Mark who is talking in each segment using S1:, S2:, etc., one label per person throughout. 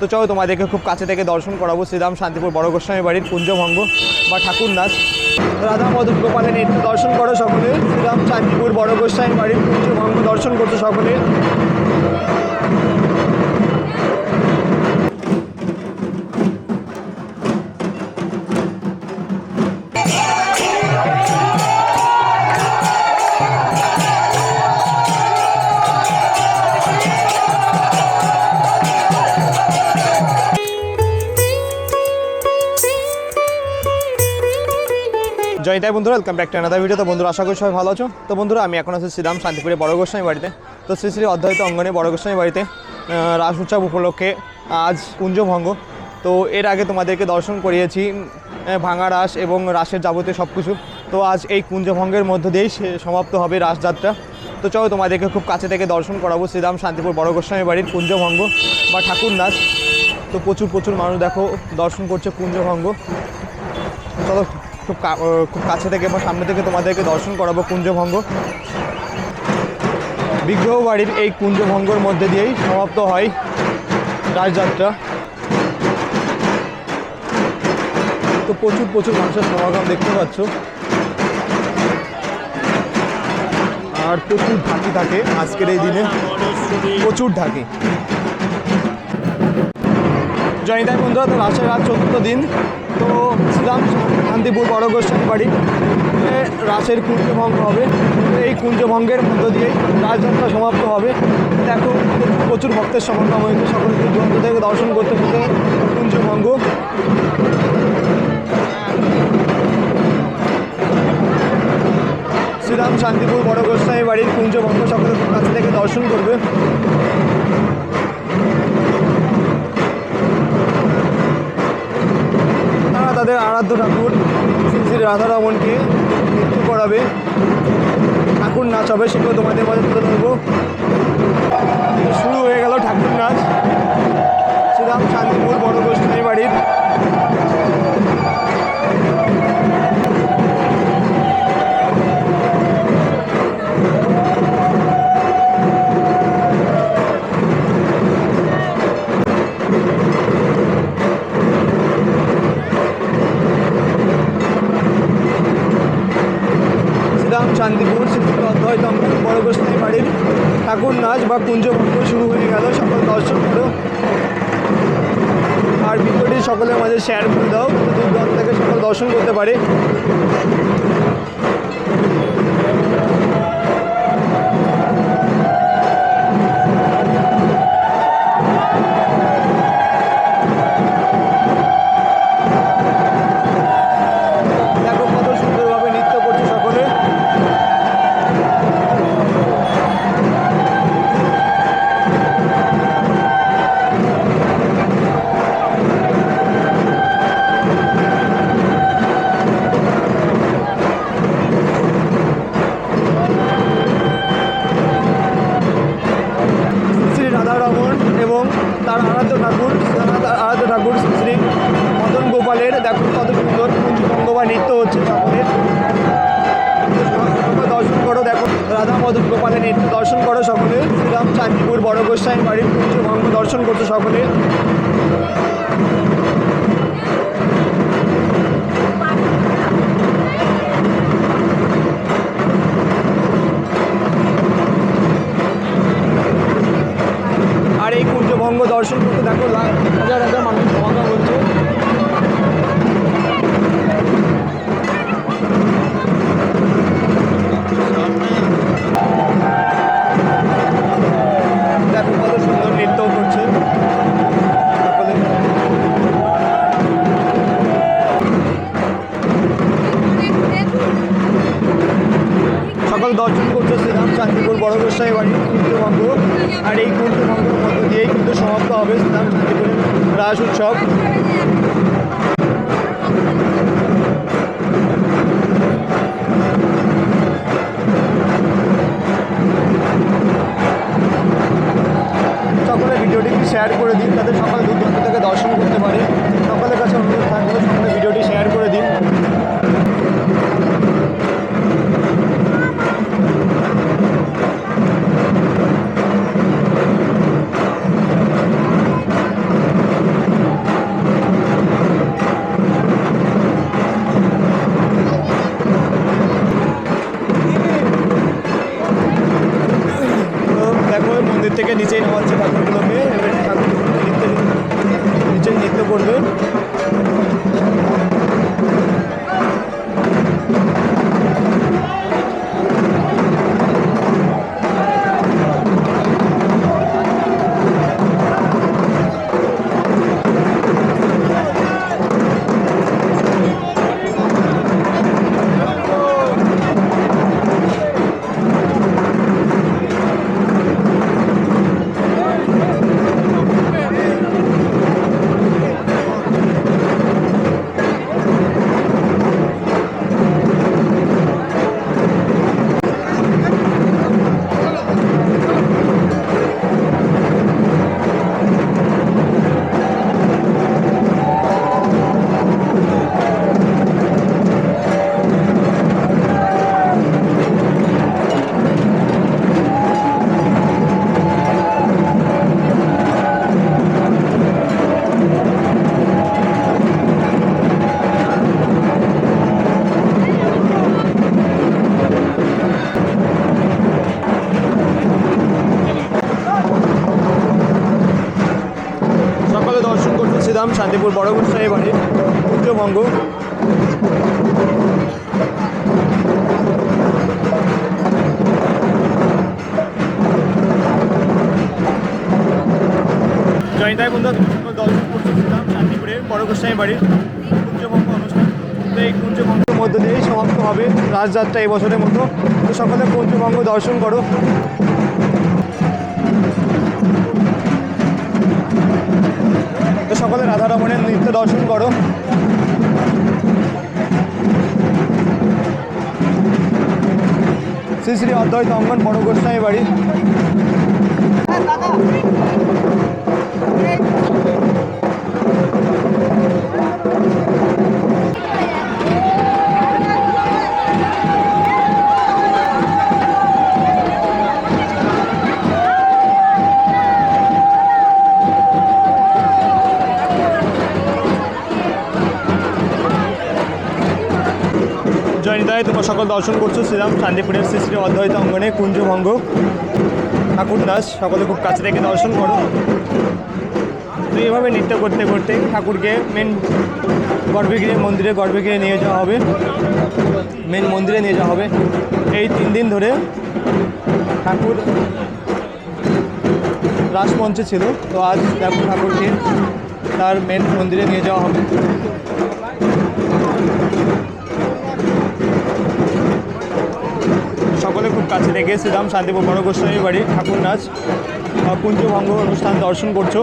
S1: তো চলো তোমাদেরকে খুব কাছে থেকে দর্শন করাবো শ্রীরাম শান্তিপুর বড় গোস্বামী বাড়ির কুঞ্জভঙ্গ বা ঠাকুর নাচ। রাধা মধু গোপালের দর্শন করো সকলে। শ্রীরাম শান্তিপুর বড় গোস্বামী বাড়ির কুঞ্জভঙ্গ দর্শন করছ সকলে। জয়তাই বন্ধুরা welcome back to another video তো বন্ধুরা, আশা করি সবাই ভালো আছো। তো বন্ধুরা, আমি এখন আছি শ্রীরাম শান্তিপুরে বড় গোস্বামী বাড়িতে। তো শ্রী শ্রী অধ্যায়িত অঙ্গনে বড় গোস্বামী বাড়িতে রাস উৎসব উপলক্ষে আজ কুঞ্জভঙ্গ। তো এর আগে তোমাদেরকে দর্শন করিয়েছি ভাঙা রাস এবং রাসের যাবতীয় সব কিছু তো আজ এই কুঞ্জভঙ্গের মধ্য দিয়েই সমাপ্ত হবে রাসযাত্রা। তো চলো তোমাদেরকে খুব কাছে থেকে দর্শন করাবো শ্রীরাম, শান্তিপুর বড় গোস্বামী বাড়ির কুঞ্জভঙ্গ বা ঠাকুর নাচ তো প্রচুর প্রচুর মানুষ দেখো, দর্শন করছে কুঞ্জভঙ্গ। চলো খুব খুব কাছে থেকে বা সামনে থেকে তোমাদেরকে দর্শন করাবো কুঞ্জভঙ্গ। বিগ্রহ বাড়ির এই কুঞ্জভঙ্গর মধ্যে দিয়েই সমাপ্ত হয় রাজযাত্রা। তো প্রচুর প্রচুর মানুষের সমাগম দেখতে পাচ্ছ। আর প্রচুর ঢাকি থাকে আজকের এই দিনে। প্রচুর ঢাকি। জয়িতাই বন্ধুরা, তো রাসের রাত চতুর্থ দিন। তো শ্রীরাম শান্তিপুর বড় গোস্বামী বাড়ি রাসের কুঞ্জভঙ্গ হবে। এই কুঞ্জভঙ্গের মধ্য দিয়েই রাজযাত্রা সমাপ্ত হবে। দেখো, প্রচুর ভক্তের সমাগম হয়েছে। সকল দূর থেকে দর্শন করতে করতে কুঞ্জভঙ্গ। শ্রীরাম শান্তিপুর বড় গোস্বামী বাড়ির কুঞ্জভঙ্গ সকলের কাছ থেকে দর্শন করবে। তাদের আরাধ্য ঠাকুর, শ্রী শ্রী রাধারমণকে মৃত্যু করাবে। ঠাকুর নাচ হবে সেগুলো তোমাদের মাঝে তুলে ধরবো। শুরু হয়ে গেল ঠাকুর নাচ। শ্রীরাম শান্তিপুর বড় গোষ্ঠী বাড়ির। ঠাকুর কুঞ্জ বা শুরু হয়ে গেল, সকল দর্শন করো আর ভিডিওটি সকলের মাঝে শেয়ার করে দাও দূর দূর থেকে সকল দর্শন করতে পারে। করছ সকলে। আর এই কুঞ্জভঙ্গ দর্শন করতে দেখো সকল দর্শন করছে শ্রীরাম শান্তিপুর বড় গোসাই বাড়ি কুঞ্জভঙ্গ আর এই কুঞ্জভঙ্গের মধ্য দিয়েই কিন্তু সমাপ্ত হবে শ্রীরাম শান্তিপুরের রাস উৎসব। সকলে ভিডিওটি শেয়ার করে দিন, যাতে সকাল দূর দূরান্ত থেকে দর্শন করতে পারে। সকলের কাছে অনুরোধ থাকবে সকলে ভিডিওটি শেয়ার করে দিন। শান্তিপুর বড় গোসাই বাড়ি কুঞ্জভঙ্গ জয়নিতাই বন্ধু দর্শন করতে শ্রীরাম শান্তিপুরের বড় গোসাই বাড়ি কুঞ্জভঙ্গ অনুষ্ঠান তো এই কুঞ্জভঙ্গের মধ্য দিয়েই সমাপ্ত হবে রাজযাত্রা এই বছরের মতো। তো সকলে কুঞ্জভঙ্গ দর্শন করো। সকলে রাধারমণের নৃত্য দর্শন করো। শ্রী শ্রী অদ্বৈত অঙ্গন বড় গোস্বামী বাড়ি। জয়নিতায় তোমরা সকল দর্শন করছ। শ্রীরাম শান্তিপুরের শ্রী শ্রী অদ্বৈত অঙ্গনে কুঞ্জভঙ্গ ঠাকুর দাস, সকলে খুব কাছে থেকে দর্শন করো। তো এইভাবে নৃত্য করতে করতে ঠাকুরকে মেন গর্ভগৃহে, মন্দিরে গর্ভগৃহে নিয়ে যাওয়া হবে। মেন মন্দিরে নিয়ে যাওয়া হবে। এই তিন দিন ধরে ঠাকুর রাসমঞ্চে ছিল। তো আজ দেখো ঠাকুরকে তার মেন মন্দিরে নিয়ে যাওয়া হবে। সকলে খুব কাছে থেকে শান্তিপুর বড় গোস্বামী বাড়ি ঠাকুর নাচ কুঞ্জভঙ্গ অনুষ্ঠান দর্শন করছ।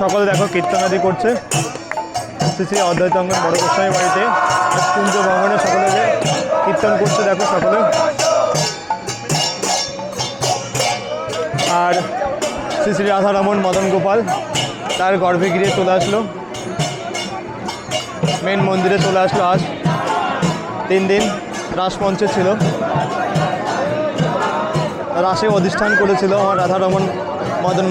S1: সকলে দেখো কীর্তনাদি করছে। শ্রী শ্রী অদ্বৈত অঙ্গন বড় গোস্বামী বাড়িতে কুঞ্জ ভবনে সকলে কীর্তন করছে দেখো সকলে। আর শ্রী শ্রী রাধারমন মদন গোপাল, তার গর্ভে গিরে চলে আসলো। মেন মন্দিরে চলে আসলো আজ। তিন দিন রাসমঞ্চে ছিল। রাসে অধিষ্ঠান করেছিল আমার রাধারমন মদন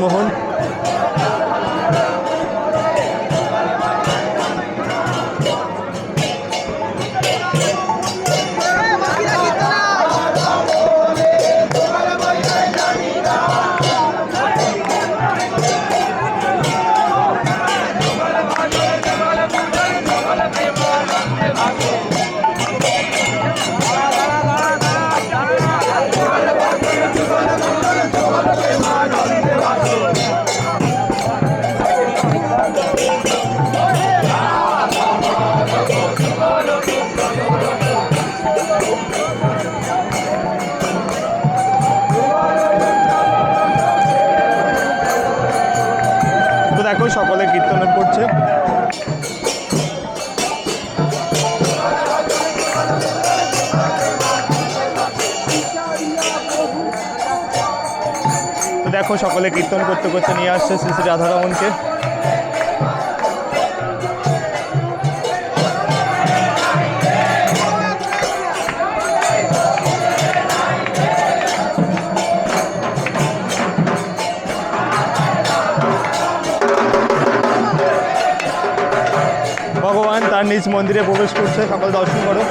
S1: সকলে কীর্তন করছে। দেখো সকলে কীর্তন করতে করতে নিয়ে আসছে শ্রী শ্রী রাধারমনকে। নিজ মন্দিরে প্রবেশ করছে। সকল দর্শন করো।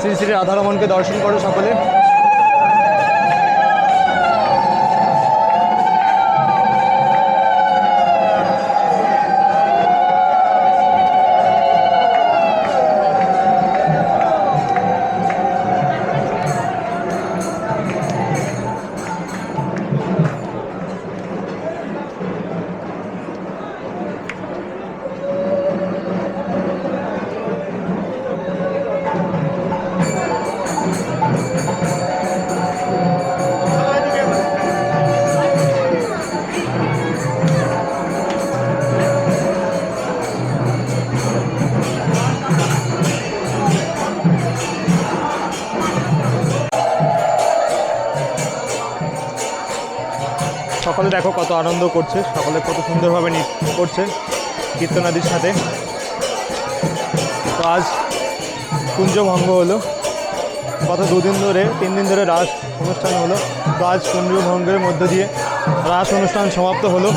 S1: শ্রী শ্রী রাধারমনকে দর্শন করো সকলে। দেখো কত আনন্দ করছে। সকলে কত সুন্দরভাবে নৃত্য করছে কীর্তনাদির সাথে। তো আজ কুঞ্জ ভঙ্গ হলো। গত দুদিন ধরে, তিন দিন ধরে রাস অনুষ্ঠান হলো। তো আজ কুঞ্জ ভঙ্গের মধ্য দিয়ে রাস অনুষ্ঠান সমাপ্ত হলো।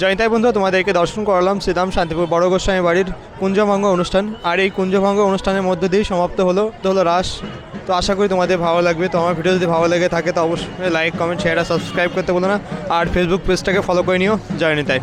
S1: জয়ন্তাই বন্ধু তোমাদেরকে দর্শন করালাম শ্রীরাম শান্তিপুর বড় গোস্বামী বাড়ির কুঞ্জভঙ্গ অনুষ্ঠান। আর এই কুঞ্জভঙ্গ অনুষ্ঠানের মধ্য দিয়েই সমাপ্ত হলো, তো হলো রাস। তো আশা করি তোমাদের ভালো লাগবে। তো আমার ভিডিও যদি ভালো লাগে থাকে, তো অবশ্যই লাইক কমেন্ট শেয়ার আর সাবস্ক্রাইব করতে বলো না। আর ফেসবুক পেজটাকে ফলো করে নিও। জয়নিতাই